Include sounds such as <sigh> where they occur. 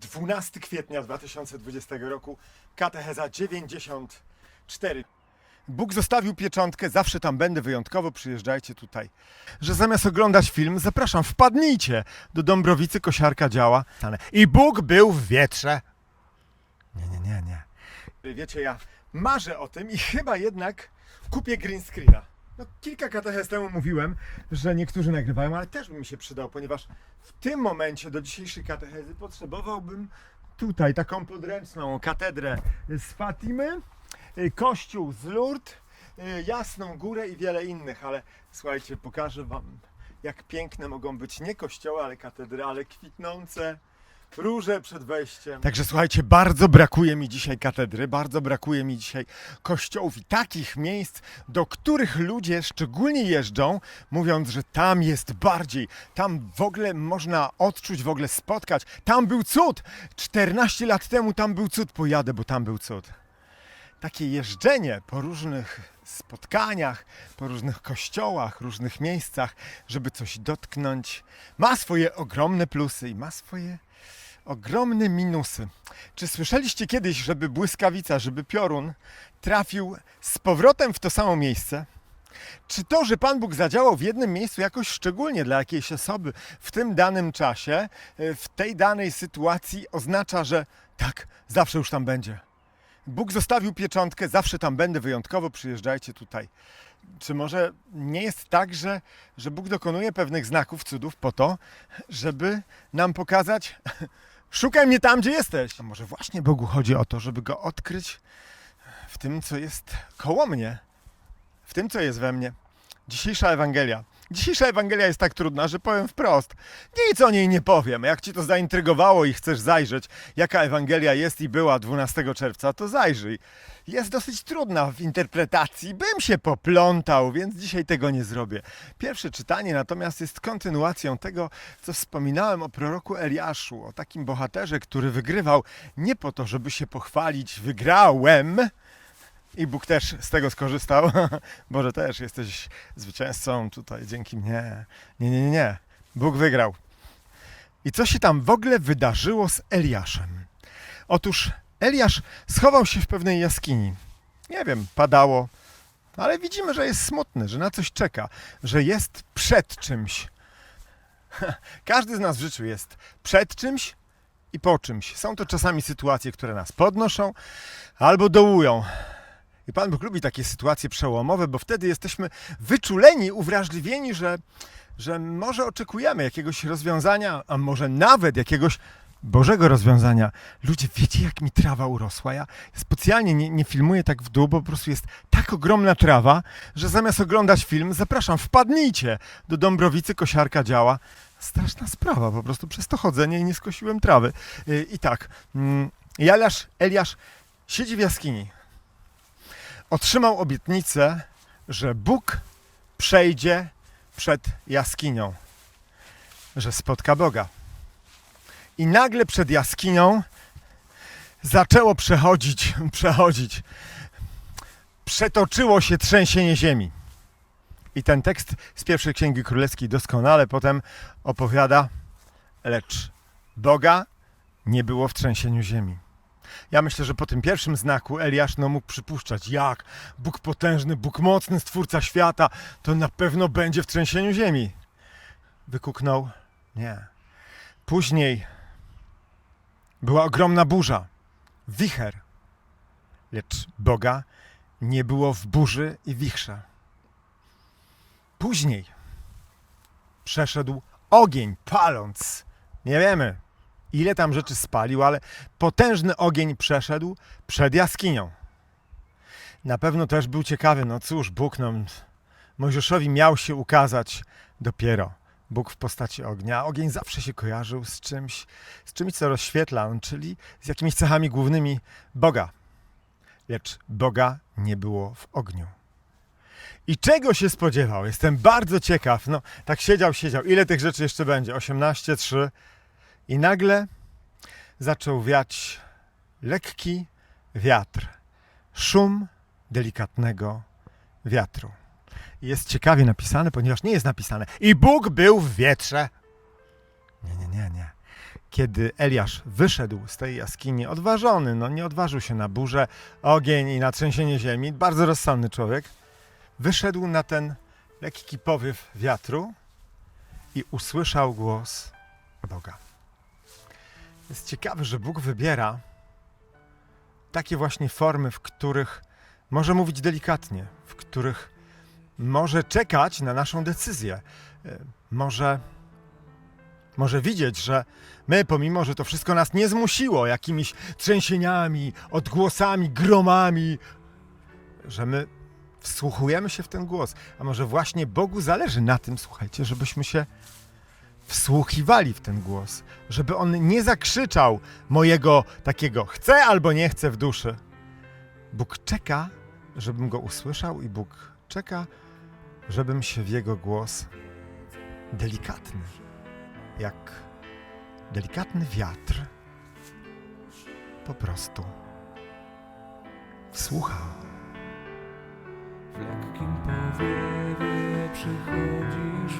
12 kwietnia 2020 roku, katecheza 94. Bóg zostawił pieczątkę, zawsze tam będę, wyjątkowo przyjeżdżajcie tutaj. Że zamiast oglądać film, zapraszam, wpadnijcie do Dąbrowicy Kosiarka działa. I Bóg był w wietrze. Nie, nie, nie, nie. Wiecie, ja marzę o tym i chyba jednak kupię green screena. No, kilka katechez temu mówiłem, że niektórzy nagrywają, ale też by mi się przydał, ponieważ w tym momencie do dzisiejszej katechezy potrzebowałbym tutaj taką podręczną katedrę z Fatimy, y, kościół z Lourdes, y, Jasną Górę i wiele innych, ale słuchajcie, pokażę wam jak piękne mogą być nie kościoły, ale katedry, ale kwitnące róże przed wejściem. Także słuchajcie, bardzo brakuje mi dzisiaj katedry, bardzo brakuje mi dzisiaj kościołów i takich miejsc, do których ludzie szczególnie jeżdżą, mówiąc, że tam jest bardziej, tam w ogóle można odczuć, w ogóle spotkać. Tam był cud! 14 lat temu tam był cud, pojadę, bo tam był cud takie jeżdżenie po różnych spotkaniach, po różnych kościołach, różnych miejscach, żeby coś dotknąć, ma swoje ogromne plusy i ma swoje ogromne minusy. Czy słyszeliście kiedyś, żeby błyskawica, żeby piorun trafił z powrotem w to samo miejsce? Czy to, że Pan Bóg zadziałał w jednym miejscu jakoś szczególnie dla jakiejś osoby w tym danym czasie, w tej danej sytuacji oznacza, że tak, zawsze już tam będzie? Bóg zostawił pieczątkę, zawsze tam będę, wyjątkowo przyjeżdżajcie tutaj. Czy może nie jest tak, że, że Bóg dokonuje pewnych znaków, cudów po to, żeby nam pokazać, <laughs> szukaj mnie tam, gdzie jesteś? A może właśnie Bogu chodzi o to, żeby go odkryć w tym, co jest koło mnie, w tym, co jest we mnie. Dzisiejsza Ewangelia. Dzisiejsza Ewangelia jest tak trudna, że powiem wprost. Nic o niej nie powiem. Jak ci to zaintrygowało i chcesz zajrzeć, jaka Ewangelia jest i była 12 czerwca, to zajrzyj. Jest dosyć trudna w interpretacji. Bym się poplątał, więc dzisiaj tego nie zrobię. Pierwsze czytanie natomiast jest kontynuacją tego, co wspominałem o proroku Eliaszu, o takim bohaterze, który wygrywał nie po to, żeby się pochwalić, wygrałem, i Bóg też z tego skorzystał. <laughs> Boże, też jesteś zwycięzcą tutaj dzięki mnie. Nie, nie, nie, nie. Bóg wygrał. I co się tam w ogóle wydarzyło z Eliaszem? Otóż Eliasz schował się w pewnej jaskini. Nie wiem, padało, ale widzimy, że jest smutny, że na coś czeka, że jest przed czymś. <laughs> Każdy z nas w życiu jest przed czymś i po czymś. Są to czasami sytuacje, które nas podnoszą albo dołują. I Pan Bóg lubi takie sytuacje przełomowe, bo wtedy jesteśmy wyczuleni, uwrażliwieni, że, że może oczekujemy jakiegoś rozwiązania, a może nawet jakiegoś Bożego rozwiązania. Ludzie, wiecie jak mi trawa urosła? Ja specjalnie nie, nie filmuję tak w dół, bo po prostu jest tak ogromna trawa, że zamiast oglądać film, zapraszam, wpadnijcie do Dąbrowicy Kosiarka działa. Straszna sprawa, po prostu przez to chodzenie nie skosiłem trawy. Yy, I tak, mm, i Eliasz, Eliasz siedzi w jaskini, otrzymał obietnicę, że Bóg przejdzie przed jaskinią, że spotka Boga. I nagle przed jaskinią zaczęło przechodzić, <laughs> przechodzić. Przetoczyło się trzęsienie ziemi. I ten tekst z pierwszej księgi królewskiej doskonale potem opowiada, lecz Boga nie było w trzęsieniu ziemi. Ja myślę, że po tym pierwszym znaku Eliasz no, mógł przypuszczać, jak Bóg potężny, Bóg mocny, stwórca świata, to na pewno będzie w trzęsieniu ziemi. Wykuknął, nie. Później była ogromna burza, wicher, lecz Boga nie było w burzy i wichrze. Później przeszedł ogień, paląc, nie wiemy, ile tam rzeczy spalił, ale potężny ogień przeszedł przed jaskinią. Na pewno też był ciekawy, no cóż, Bóg no, Mojżeszowi miał się ukazać dopiero. Bóg w postaci ognia. Ogień zawsze się kojarzył z czymś, z czymś, co rozświetla, on, czyli z jakimiś cechami głównymi Boga. Lecz Boga nie było w ogniu. I czego się spodziewał? Jestem bardzo ciekaw. No, tak siedział, siedział. Ile tych rzeczy jeszcze będzie? 18, 3. I nagle zaczął wiać lekki wiatr, szum delikatnego wiatru. Jest ciekawie napisane, ponieważ nie jest napisane. I Bóg był w wietrze. Nie, nie, nie, nie. kiedy Eliasz wyszedł z tej jaskini, odważony, no nie odważył się na burzę, ogień i na trzęsienie ziemi, bardzo rozsądny człowiek, wyszedł na ten lekki powiew wiatru i usłyszał głos Boga. Jest ciekawe, że Bóg wybiera takie właśnie formy, w których może mówić delikatnie, w których może czekać na naszą decyzję. E, Może, może widzieć, że my, pomimo, że to wszystko nas nie zmusiło jakimiś trzęsieniami, odgłosami, gromami, że my wsłuchujemy się w ten głos. A może właśnie Bogu zależy na tym, słuchajcie, żebyśmy się wsłuchiwali w ten głos, żeby on nie zakrzyczał mojego takiego chcę albo nie chcę w duszy. Bóg czeka, żebym go usłyszał, i Bóg czeka, żebym się w jego głos delikatny, jak delikatny wiatr, po prostu wsłuchał. W lekkim powiewie przychodzi